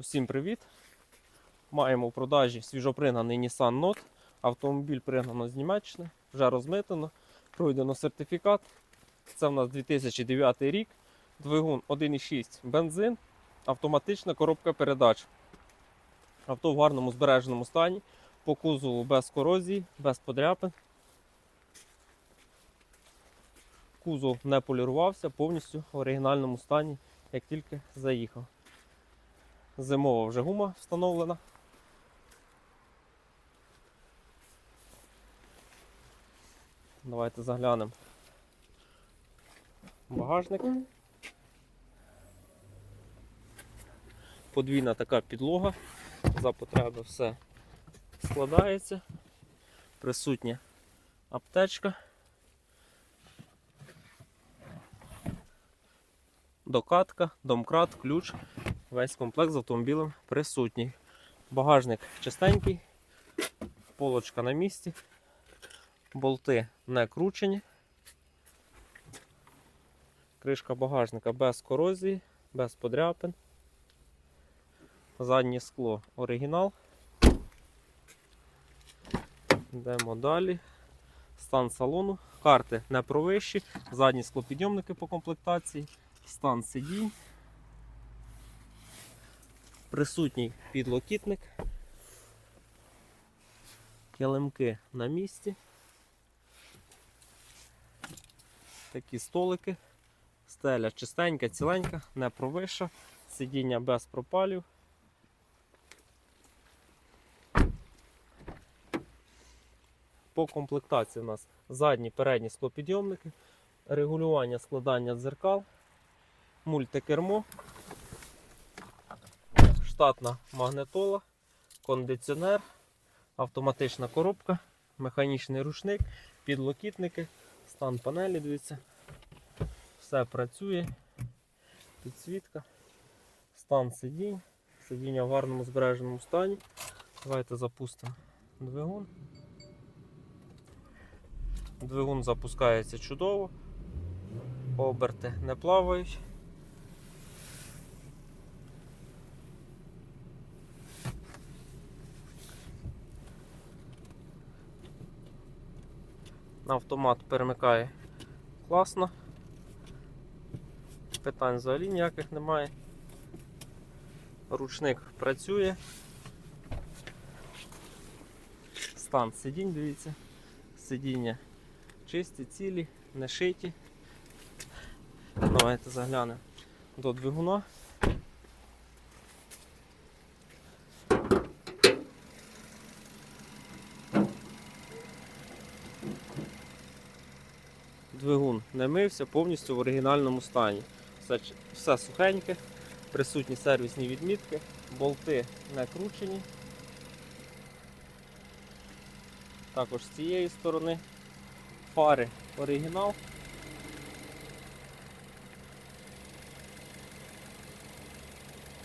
Усім привіт! Маємо в продажі свіжопригнаний Nissan Note. Автомобіль пригнано з Німеччини, вже розмитано, пройдено сертифікат. Це в нас 2009 рік. Двигун 1,6 бензин, автоматична коробка передач. Авто в гарному збереженому стані, по кузову без корозії, без подряпин. Кузов не полірувався, повністю в оригінальному стані, як тільки заїхав. Зимова вже гума встановлена. Давайте заглянемо. Багажник. Подвійна така підлога. За потреби все складається. Присутня аптечка. Докатка, домкрат, ключ. Весь комплект з автомобілем присутній. Багажник чистенький, полочка на місці, болти не кручені. Кришка багажника без корозії, без подряпин. Заднє скло оригінал. Йдемо далі. Стан салону. Карти не провищі, задні склопідйомники по комплектації, стан сидінь. Присутній підлокітник. Килимки на місці. Такі столики. Стеля чистенька, ціленька, не провиша. Сидіння без пропалів. По комплектації у нас задні передні склопідйомники, регулювання складання дзеркал, мультикермо, штатна магнитола, кондиціонер, автоматична коробка, механічний рушник, підлокітники, стан панелі, дивіться. Все працює. Підсвітка, стан сидінь, сидіння в гарному збереженому стані. Давайте запустимо двигун. Двигун запускається чудово, оберти не плавають. На автомат перемикає класно. Питань взагалі ніяких немає. Ручник працює. Стан сидінь, дивіться. Сидіння чисті, цілі, не шиті. Давайте заглянемо до двигуна. Двигун не мився, повністю в оригінальному стані. Все, все сухеньке, присутні сервісні відмітки, болти не кручені. Також з цієї сторони фари оригінал.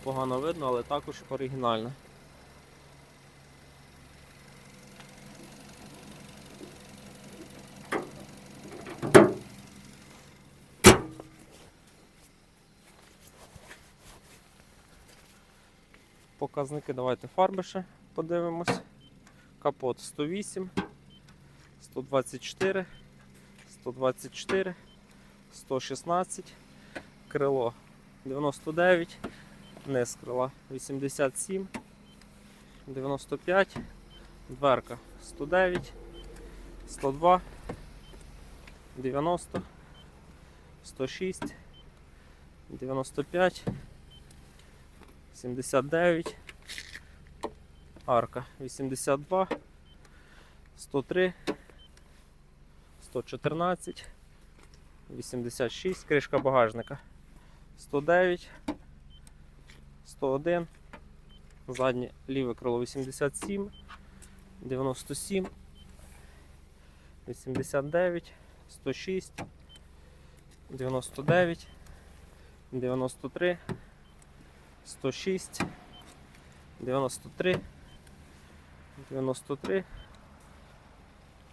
Погано видно, але також оригінальна. Показники давайте фарби ще подивимось. Капот 108, 124, 124, 116, крило 99, низ крила 87, 95, дверка 109, 102, 90, 106, 95, 79, арка 82, 103, 114, 86, кришка багажника. 109, 101, заднє ліве крило 87, 97, 89, 106, 99, 93, 106, 93, 93,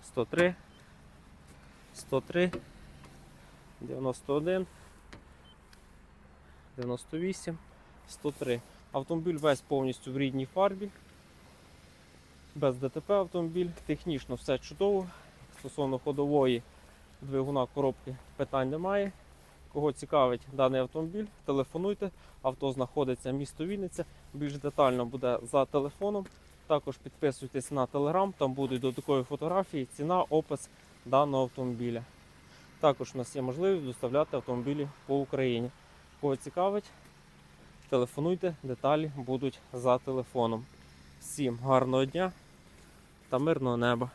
103, 103, 91, 98, 103. Автомобіль весь повністю в рідній фарбі. Без ДТП автомобіль. Технічно все чудово. Стосовно ходової двигуна коробки питань немає. Кого цікавить даний автомобіль, телефонуйте. Авто знаходиться місто Вінниця. Більш детально буде за телефоном. Також підписуйтесь на телеграм, там будуть додаткові фотографії, ціна, опис даного автомобіля. Також у нас є можливість доставляти автомобілі по Україні. Кого цікавить, телефонуйте, деталі будуть за телефоном. Всім гарного дня та мирного неба!